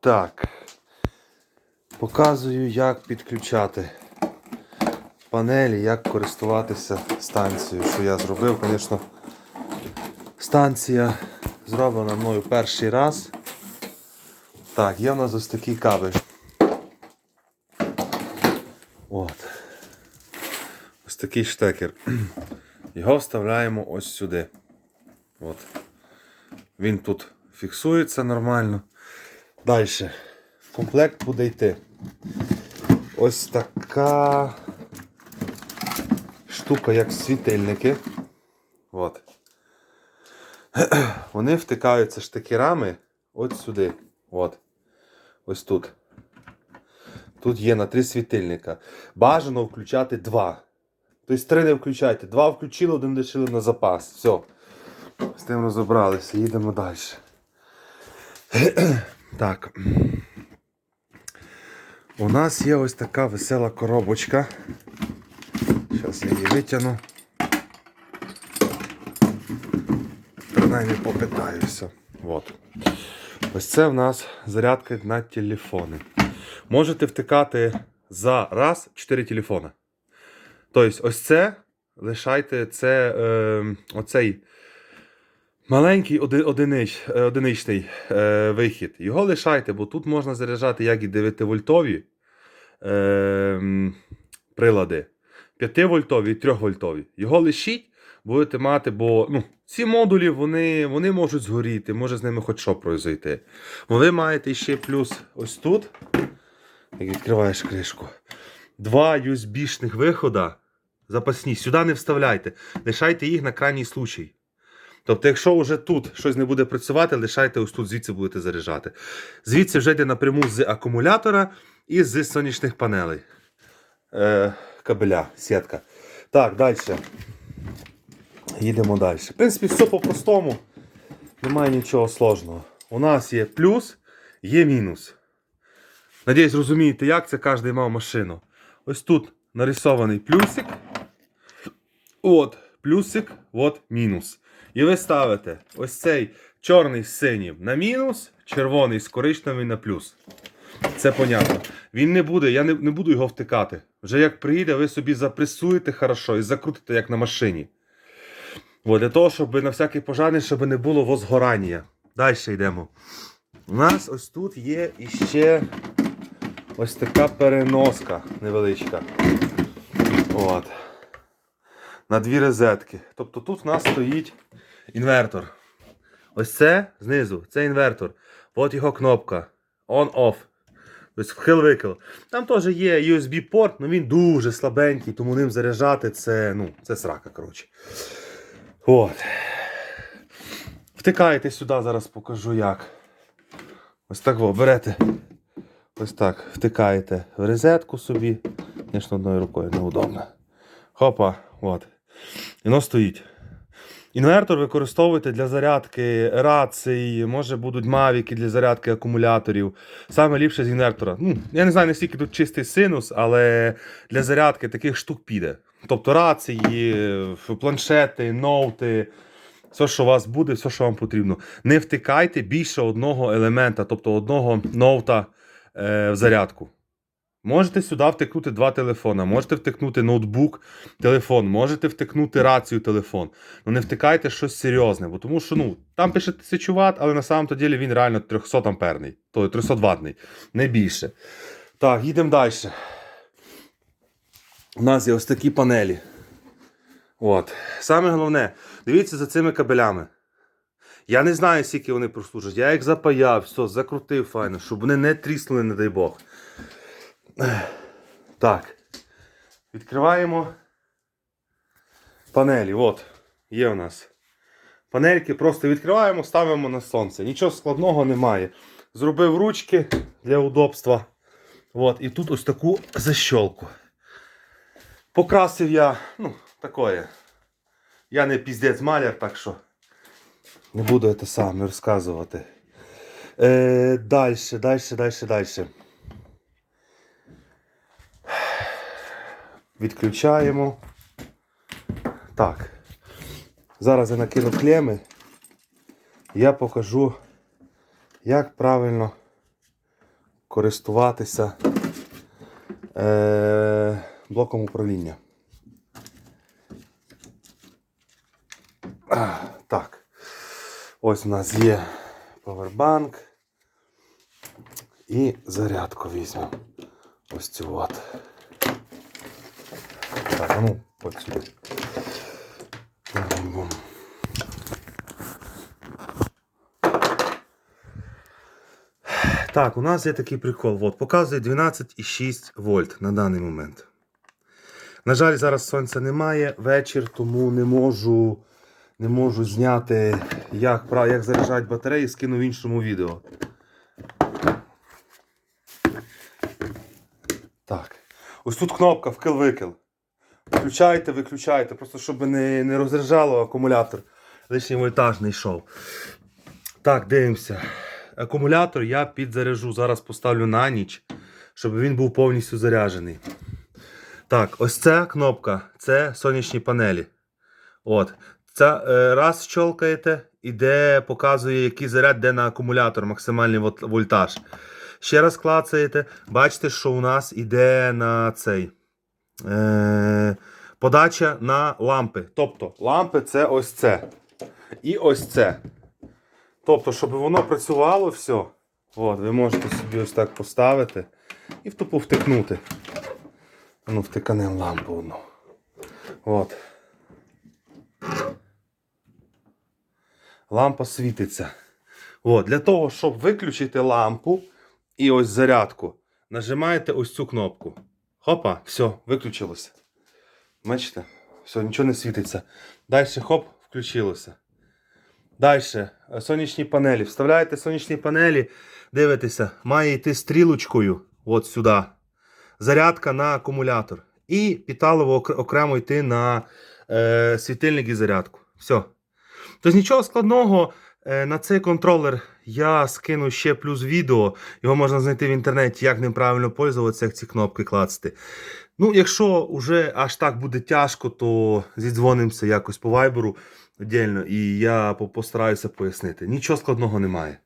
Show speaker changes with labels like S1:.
S1: Так. Показую, як підключати панелі, як користуватися станцією. Що я зробив, звісно, станція зроблена мною перший раз. Так, є в нас ось такий кабель. От. Ось такий штекер. Його вставляємо ось сюди. От. Він тут фіксується нормально. Далі. Комплект буде йти. Ось така штука, як світильники. От. Вони втикаються штекерами от сюди. От. Ось тут. Тут є на три світильника. Бажано включати два. Тобто три не включайте. Два включили, один лишили на запас. Все. З тим розібралися. Їдемо далі. Так. У нас є ось така весела коробочка. Зараз я її витягну. Принаймні попитаюся. От. Ось це в нас зарядка на телефони. Можете втикати за раз 4 телефони. Тобто, ось це лишайте це е, оцей маленький оди- одинич, е, одиничний е, вихід. Його лишайте, бо тут можна заряджати як і 9 вольтові е, прилади, 5 вольтові і 3 вольтові. Його лишіть, будете мати, бо ну, ці модулі вони, вони можуть згоріти, може з ними хоч що пройти. Ви маєте ще плюс ось тут. Як відкриваєш кришку. Два USB-шних вихода запасні. Сюди не вставляйте. Лишайте їх на крайній случай. Тобто, якщо вже тут щось не буде працювати, лишайте ось тут, звідси будете заряджати. Звідси вже йде напряму з акумулятора і з сонячних панелей. Е, кабеля, сітка. Так, далі. Їдемо далі. В принципі, все по-простому. Немає нічого сложного. У нас є плюс, є мінус. Надіюсь, розумієте, як це кожен мав машину. Ось тут нарисований плюсик. От, плюсик, от мінус. І ви ставите ось цей чорний з синім на мінус, червоний з коричневим на плюс. Це понятно. Він не буде, я не, не буду його втикати. Вже як приїде, ви собі запресуєте хорошо і закрутите, як на машині. От, для того, щоб на всякий пожарний, щоб не було возгорання. Далі йдемо. У нас ось тут є іще ось така переноска невеличка. От. На дві розетки. Тобто тут у нас стоїть інвертор. Ось це знизу, це інвертор. От його кнопка. On-off. Тобто вхил-викил. Там теж є USB-порт, але він дуже слабенький, тому ним заряджати це, ну, це срака, коротше. От. Втикаєте сюди, зараз покажу як. Ось так во, берете. Ось так, втикаєте в розетку собі. Звісно, одною рукою неудобно. Хопа, от. І воно стоїть. Інвертор використовуєте для зарядки рацій, може будуть мавіки для зарядки акумуляторів. Саме ліпше з інвертора. Ну, я не знаю, наскільки тут чистий синус, але для зарядки таких штук піде. Тобто рації, планшети, ноути. Все, що у вас буде, все, що вам потрібно. Не втикайте більше одного елемента, тобто одного ноута е, в зарядку. Можете сюди втикнути два телефона, можете втикнути ноутбук, телефон, можете втикнути рацію, телефон. Ну не втикайте щось серйозне, бо тому що ну, там пише 1000 Вт, але на самом ділі він реально 300 амперний, то 300 ватний, не більше. Так, їдемо далі. У нас є ось такі панелі. От. Саме головне, дивіться за цими кабелями. Я не знаю, скільки вони прослужать. Я їх запаяв, все, закрутив файно, щоб вони не тріснули, не дай Бог. Так. Відкриваємо панелі. От, є у нас. Панельки просто відкриваємо, ставимо на сонце. Нічого складного немає. Зробив ручки для удобства. От, і тут ось таку защолку. Покрасив я, ну, такое. Я не піздець маляр, так що не буду це саме розказувати. Е, далі, далі, далі, далі. Відключаємо. Так. Зараз я накину клеми. Я покажу, як правильно користуватися е, блоком управління. Так. Ось у нас є павербанк. І зарядку візьмемо. Ось цю от. Так, а ну. Бум-бум. Так, у нас є такий прикол. От, показує 12,6 вольт на даний момент. На жаль, зараз сонця немає, вечір, тому не можу, не можу зняти, як, як заряджати батареї, скину в іншому відео. Так. Ось тут кнопка вкил-викил. Включайте, виключайте, просто щоб не, не розряджало акумулятор. Лишній вольтаж не йшов. Так, дивимося. Акумулятор я підзаряжу. Зараз поставлю на ніч, щоб він був повністю заряджений. Так, ось ця кнопка це сонячні панелі. От. Ця, е, раз щолкаєте, іде, показує, який заряд де на акумулятор, максимальний вольтаж. Ще раз клацаєте, бачите, що у нас іде на цей. Е, подача на лампи. Тобто, лампи це ось це. І ось це. Тобто, щоб воно працювало все, от, ви можете собі ось так поставити і в тупу втикнути. Ну, втиканем лампу одну. От. Лампа світиться. От. Для того, щоб виключити лампу і ось зарядку, нажимаєте ось цю кнопку. Хопа, все, виключилося. Бачите? Все, нічого не світиться. Далі хоп, включилося. Далі, сонячні панелі. Вставляєте сонячні панелі, дивитеся, має йти стрілочкою от сюди. Зарядка на акумулятор. І піталово окремо йти на е, світильник і зарядку. Все. Тобто нічого складного. Е, на цей контролер я скину ще плюс відео. Його можна знайти в інтернеті, як ним правильно пользуватися, як ці кнопки клацати. Ну, якщо вже аж так буде тяжко, то зідзвонимося якось по вайберу віддільно, і я постараюся пояснити. Нічого складного немає.